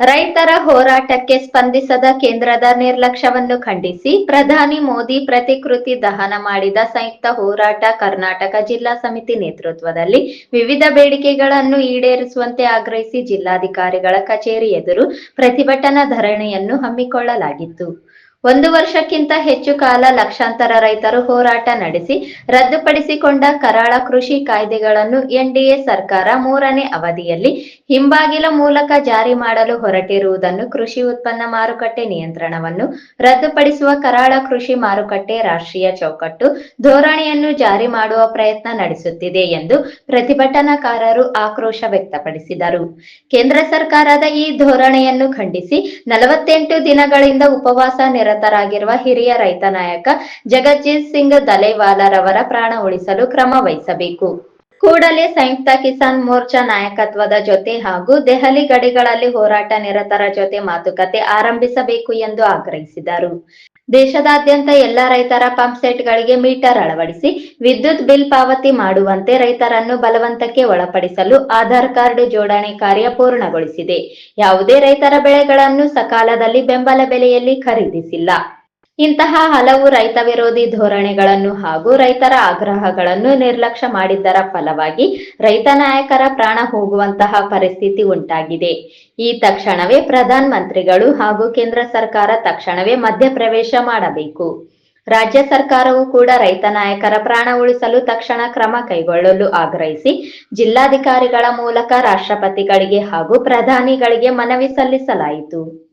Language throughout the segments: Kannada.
ರೈತರ ಹೋರಾಟಕ್ಕೆ ಸ್ಪಂದಿಸದ ಕೇಂದ್ರದ ನಿರ್ಲಕ್ಷ್ಯವನ್ನು ಖಂಡಿಸಿ ಪ್ರಧಾನಿ ಮೋದಿ ಪ್ರತಿಕೃತಿ ದಹನ ಮಾಡಿದ ಸಂಯುಕ್ತ ಹೋರಾಟ ಕರ್ನಾಟಕ ಜಿಲ್ಲಾ ಸಮಿತಿ ನೇತೃತ್ವದಲ್ಲಿ ವಿವಿಧ ಬೇಡಿಕೆಗಳನ್ನು ಈಡೇರಿಸುವಂತೆ ಆಗ್ರಹಿಸಿ ಜಿಲ್ಲಾಧಿಕಾರಿಗಳ ಕಚೇರಿ ಎದುರು ಪ್ರತಿಭಟನಾ ಧರಣಿಯನ್ನು ಹಮ್ಮಿಕೊಳ್ಳಲಾಗಿತ್ತು. ಒಂದು ವರ್ಷಕ್ಕಿಂತ ಹೆಚ್ಚು ಕಾಲ ಲಕ್ಷಾಂತರ ರೈತರು ಹೋರಾಟ ನಡೆಸಿ ರದ್ದುಪಡಿಸಿಕೊಂಡ ಕರಾಳ ಕೃಷಿ ಕಾಯ್ದೆಗಳನ್ನು ಎನ್ಡಿಎ ಸರ್ಕಾರ ಮೂರನೇ ಅವಧಿಯಲ್ಲಿ ಹಿಂಬಾಗಿಲ ಮೂಲಕ ಜಾರಿ ಮಾಡಲು ಹೊರಟಿರುವುದನ್ನು ಕೃಷಿ ಉತ್ಪನ್ನ ಮಾರುಕಟ್ಟೆ ನಿಯಂತ್ರಣವನ್ನು ರದ್ದುಪಡಿಸುವ ಕರಾಳ ಕೃಷಿ ಮಾರುಕಟ್ಟೆ ರಾಷ್ಟ್ರೀಯ ಚೌಕಟ್ಟು ಧೋರಣೆಯನ್ನು ಜಾರಿ ಮಾಡುವ ಪ್ರಯತ್ನ ನಡೆಸುತ್ತಿದೆ ಎಂದು ಪ್ರತಿಭಟನಾಕಾರರು ಆಕ್ರೋಶ ವ್ಯಕ್ತಪಡಿಸಿದರು. ಕೇಂದ್ರ ಸರ್ಕಾರದ ಈ ಧೋರಣೆಯನ್ನು ಖಂಡಿಸಿ ನಲವತ್ತೆಂಟು ದಿನಗಳಿಂದ ಉಪವಾಸ ನಿರತರಾಗಿರುವ ಹಿರಿಯ ರೈತ ನಾಯಕ ಜಗಜ್ಜೀತ್ ಸಿಂಗ್ ದಲೇವಾಲರವರ ಪ್ರಾಣ ಉಳಿಸಲು ಕ್ರಮ ವಹಿಸಬೇಕು. ಕೂಡಲೇ ಸಂಯುಕ್ತ ಕಿಸಾನ್ ಮೋರ್ಚಾ ನಾಯಕತ್ವದ ಜೊತೆ ಹಾಗೂ ದೆಹಲಿ ಗಡಿಗಳಲ್ಲಿ ಹೋರಾಟ ನಿರತರ ಜೊತೆ ಮಾತುಕತೆ ಆರಂಭಿಸಬೇಕು ಎಂದು ಆಗ್ರಹಿಸಿದರು. ದೇಶದಾದ್ಯಂತ ಎಲ್ಲಾ ರೈತರ ಪಂಪ್ ಸೆಟ್ಗಳಿಗೆ ಮೀಟರ್ ಅಳವಡಿಸಿ ವಿದ್ಯುತ್ ಬಿಲ್ ಪಾವತಿ ಮಾಡುವಂತೆ ರೈತರನ್ನು ಬಲವಂತಕ್ಕೆ ಒಳಪಡಿಸಲು ಆಧಾರ್ ಕಾರ್ಡ್ ಜೋಡಣೆ ಕಾರ್ಯ ಪೂರ್ಣಗೊಳಿಸಿದೆ. ಯಾವುದೇ ರೈತರ ಬೆಳೆಗಳನ್ನು ಸಕಾಲದಲ್ಲಿ ಬೆಂಬಲ ಬೆಲೆಯಲ್ಲಿ ಖರೀದಿಸಿಲ್ಲ. ಇಂತಹ ಹಲವು ರೈತ ವಿರೋಧಿ ಧೋರಣೆಗಳನ್ನು ಹಾಗೂ ರೈತರ ಆಗ್ರಹಗಳನ್ನು ನಿರ್ಲಕ್ಷ್ಯ ಮಾಡಿದ್ದರ ಫಲವಾಗಿ ರೈತ ನಾಯಕರ ಪ್ರಾಣ ಹೋಗುವಂತಹ ಪರಿಸ್ಥಿತಿ ಉಂಟಾಗಿದೆ. ಈ ತಕ್ಷಣವೇ ಪ್ರಧಾನ ಮಂತ್ರಿಗಳು ಹಾಗೂ ಕೇಂದ್ರ ಸರ್ಕಾರ ತಕ್ಷಣವೇ ಮಧ್ಯಪ್ರವೇಶ ಮಾಡಬೇಕು. ರಾಜ್ಯ ಸರ್ಕಾರವು ಕೂಡ ರೈತ ನಾಯಕರ ಪ್ರಾಣ ಉಳಿಸಲು ತಕ್ಷಣ ಕ್ರಮ ಕೈಗೊಳ್ಳಲು ಆಗ್ರಹಿಸಿ ಜಿಲ್ಲಾಧಿಕಾರಿಗಳ ಮೂಲಕ ರಾಷ್ಟ್ರಪತಿಗಳಿಗೆ ಹಾಗೂ ಪ್ರಧಾನಿಗಳಿಗೆ ಮನವಿ ಸಲ್ಲಿಸಲಾಯಿತು.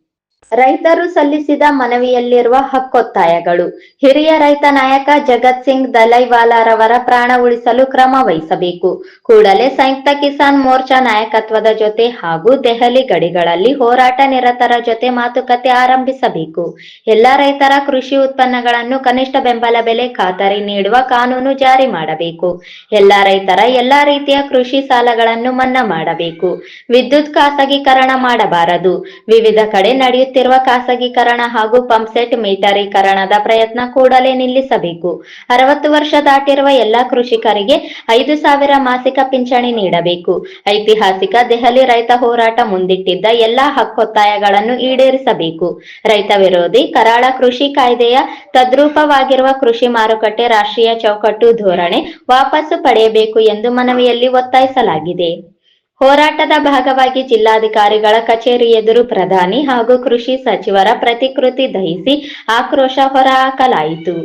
ರೈತರು ಸಲ್ಲಿಸಿದ ಮನವಿಯಲ್ಲಿರುವ ಹಕ್ಕೊತ್ತಾಯಗಳು. ಹಿರಿಯ ರೈತ ನಾಯಕ ಜಗತ್ ಸಿಂಗ್ ದಲೈವಾಲಾರವರ ಪ್ರಾಣ ಉಳಿಸಲು ಕ್ರಮ ವಹಿಸಬೇಕು. ಕೂಡಲೇ ಸಂಯುಕ್ತ ಕಿಸಾನ್ ಮೋರ್ಚಾ ನಾಯಕತ್ವದ ಜೊತೆ ಹಾಗೂ ದೆಹಲಿ ಗಡಿಗಳಲ್ಲಿ ಹೋರಾಟ ನಿರತರ ಜೊತೆ ಮಾತುಕತೆ ಆರಂಭಿಸಬೇಕು. ಎಲ್ಲಾ ರೈತರ ಕೃಷಿ ಉತ್ಪನ್ನಗಳನ್ನು ಕನಿಷ್ಠ ಬೆಂಬಲ ಬೆಲೆ ಖಾತರಿ ನೀಡುವ ಕಾನೂನು ಜಾರಿ ಮಾಡಬೇಕು. ಎಲ್ಲಾ ರೈತರ ಎಲ್ಲಾ ರೀತಿಯ ಕೃಷಿ ಸಾಲಗಳನ್ನು ಮನ್ನಾ ಮಾಡಬೇಕು. ವಿದ್ಯುತ್ ಖಾಸಗೀಕರಣ ಮಾಡಬಾರದು. ವಿವಿಧ ಕಡೆ ನಡೆಯುತ್ತಿರುವ ಖಾಸಗೀಕರಣ ಹಾಗೂ ಪಂಪ್ಸೆಟ್ ಮೀಟರೀಕರಣದ ಪ್ರಯತ್ನ ಕೂಡಲೇ ನಿಲ್ಲಿಸಬೇಕು. ಅರವತ್ತು ವರ್ಷ ದಾಟಿರುವ ಎಲ್ಲಾ ಕೃಷಿಕರಿಗೆ ಐದು ಸಾವಿರ ಮಾಸಿಕ ಪಿಂಚಣಿ ನೀಡಬೇಕು. ಐತಿಹಾಸಿಕ ದೆಹಲಿ ರೈತ ಹೋರಾಟ ಮುಂದಿಟ್ಟಿದ್ದ ಎಲ್ಲಾ ಹಕ್ಕೊತ್ತಾಯಗಳನ್ನು ಈಡೇರಿಸಬೇಕು. ರೈತ ವಿರೋಧಿ ಕರಾಳ ಕೃಷಿ ಕಾಯ್ದೆಯ ತದ್ರೂಪವಾಗಿರುವ ಕೃಷಿ ಮಾರುಕಟ್ಟೆ ರಾಷ್ಟ್ರೀಯ ಚೌಕಟ್ಟು ಧೋರಣೆ ವಾಪಸ್ಸು ಪಡೆಯಬೇಕು ಎಂದು ಮನವಿಯಲ್ಲಿ ಒತ್ತಾಯಿಸಲಾಗಿದೆ. ಹೋರಾಟದ ಭಾಗವಾಗಿ ಜಿಲ್ಲಾಧಿಕಾರಿಗಳ ಕಚೇರಿ ಎದುರು ಪ್ರಧಾನಿ ಹಾಗೂ ಕೃಷಿ ಸಚಿವರ ಪ್ರತಿಕೃತಿ ದಹಿಸಿ ಆಕ್ರೋಶ ಹೊರಹಾಕಲಾಯಿತು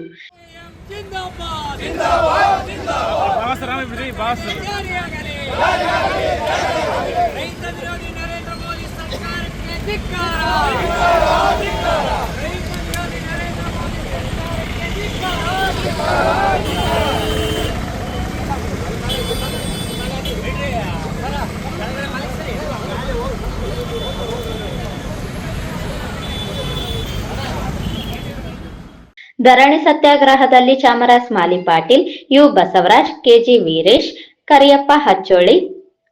ರಾಮ ಬಿಡಿ ಬಾಸ್ ಜಾರಿಯಾಗಲಿ ರೈತ ವಿರೋಧಿ ನರೇಂದ್ರ ಮೋದಿ ಸರ್ಕಾರಕ್ಕೆ ಧಿಕ್ಕಾರ ರೈತ ವಿರೋಧಿ ನರೇಂದ್ರ ಮೋದಿ ಸರ್ಕಾರಕ್ಕೆ ಧಿಕ್ಕಾರ ಧರಣಿ ಸತ್ಯಾಗ್ರಹದಲ್ಲಿ Chamaraj Mali Patil, U Basavaraj, KG Veeresh, Kariyappa Hacholi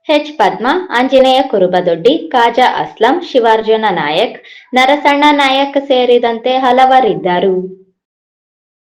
H Padma, Anjaneya Kurubadoddi, Kaja Aslam, Shivarjuna Nayak, Narasanna Nayak ಸೇರಿದಂತೆ ಹಲವರಿದ್ದರು.